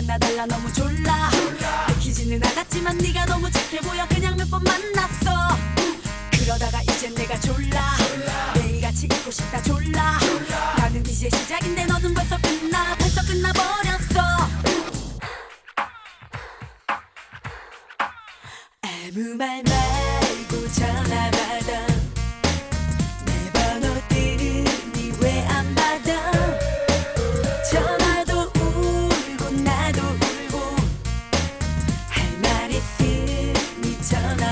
만나달라. 너무 졸라. 내키지는 않았지만 네가 너무 착해 보여. 그냥 몇 번 만났어. 그러다가 이젠 내가 졸라. 매일같이 있고 싶다. 졸라. 나는 이제 시작인데 너는 벌써 끝나. 벌써 끝나버렸어. 아무 말 말